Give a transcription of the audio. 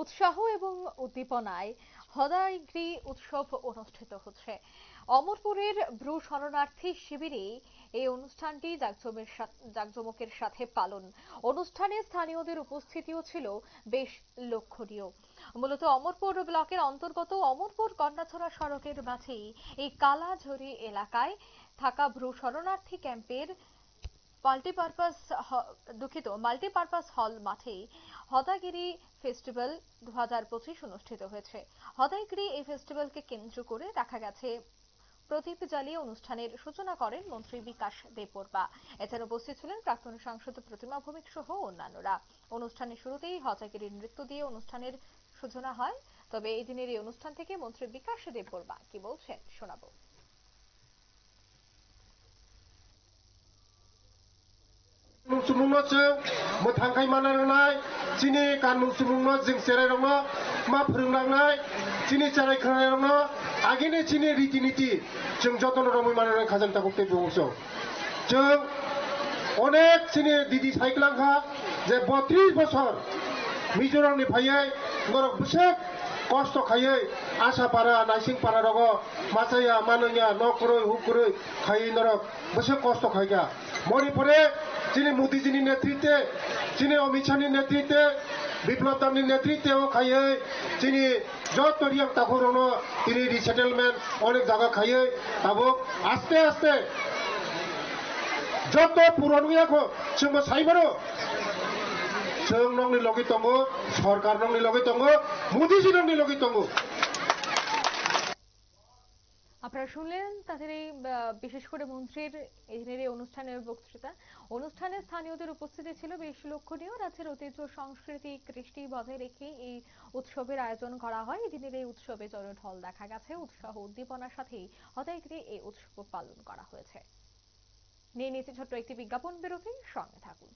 উৎসাহ এবং উদ্দীপনায় হদাইগ্রি উৎসব অনুষ্ঠিত হচ্ছে। অমরপুরের ব্রু শরণার্থী শিবিরে এই অনুষ্ঠানটি জাঁকজমকের সাথে পালন। অনুষ্ঠানে স্থানীয়দের উপস্থিতিও ছিল বেশ লক্ষণীয়। মূলত অমরপুর ব্লকের অন্তর্গত অমরপুর কন্যাছড়া সড়কের মাঝেই এই কালাঝুরি এলাকায় থাকা ব্রু শরণার্থী ক্যাম্পের মাল্টিপারপাস দুঃখিত মাল্টিপারপাস হল মাঠে হদাগিরি ফেস্টিভ্যাল দু হাজার পঁচিশ অনুষ্ঠিত হয়েছে। হদাইগিরি এই ফেস্টিভ্যালকে কেন্দ্র করে দেখা গেছে প্রদীপ জ্বালিয়ে অনুষ্ঠানের সূচনা করেন মন্ত্রী বিকাশ দেববর্মা। এছাড়া উপস্থিত ছিলেন প্রাক্তন সাংসদ প্রতিমা ভৌমিক সহ অন্যান্যরা। অনুষ্ঠানের শুরুতেই হজাগিরির নৃত্য দিয়ে অনুষ্ঠানের সূচনা হয়। তবে এই দিনের এই অনুষ্ঠান থেকে মন্ত্রী বিকাশ দেববর্মা কি বলছেন শোনাবো। sumungno jeng muthang khai manangnai chini kanmung sumungno jeng serai rongno ma phurungnai chini charai khanai rongno agene chini riti niti jeng jotono romui manangnai khajan takok te bungso jeng অনেক চিনি দিদি সাইকেলাংখা যে বত্রিশ বছর মিজোরামনিফাইয়ে gorok busek কষ্ট খাইয়ে আশা পারা নাইসিং পারা রগ মাসাইয়া মানইয়া নকরই হুকরই খাইয়ে নরক বসে কষ্ট খাইগা মণিপুরে যিনি মোদিজির নেতৃত্বে, যিনি অমিত শাহর নেতৃত্বে বিপ্লব দামনি নেতৃত্বেও খাইয়ে, যিনি যত রিয়াম তাহরণ তিনি রিসেটেলমেন্ট অনেক জায়গা খাইয়ে তাবো আস্তে আস্তে, যত পুরনো এখন সঙ্গে সাইবারও স্বয়ং নং লগি সরকার নং লগি মোদীজি নং লগি আপনারা শুনলেন তাদের এই বিশেষ করে মন্ত্রীর এদিনের এই অনুষ্ঠানের বক্তৃতা। অনুষ্ঠানে স্থানীয়দের উপস্থিতি ছিল বেশ লক্ষণীয়। রাজ্যের ঐতিহ্য, সংস্কৃতি, কৃষ্টি বজায় রেখে এই উৎসবের আয়োজন করা হয়। এদিনের এই উৎসবে জল ঢল দেখা গেছে। উৎসাহ উদ্দীপনার সাথেই হতাইগিরি এই উৎসব পালন করা হয়েছে। নিয়ে নিয়েছে ছোট্ট একটি বিজ্ঞাপন বিরতি। সঙ্গে থাকুন।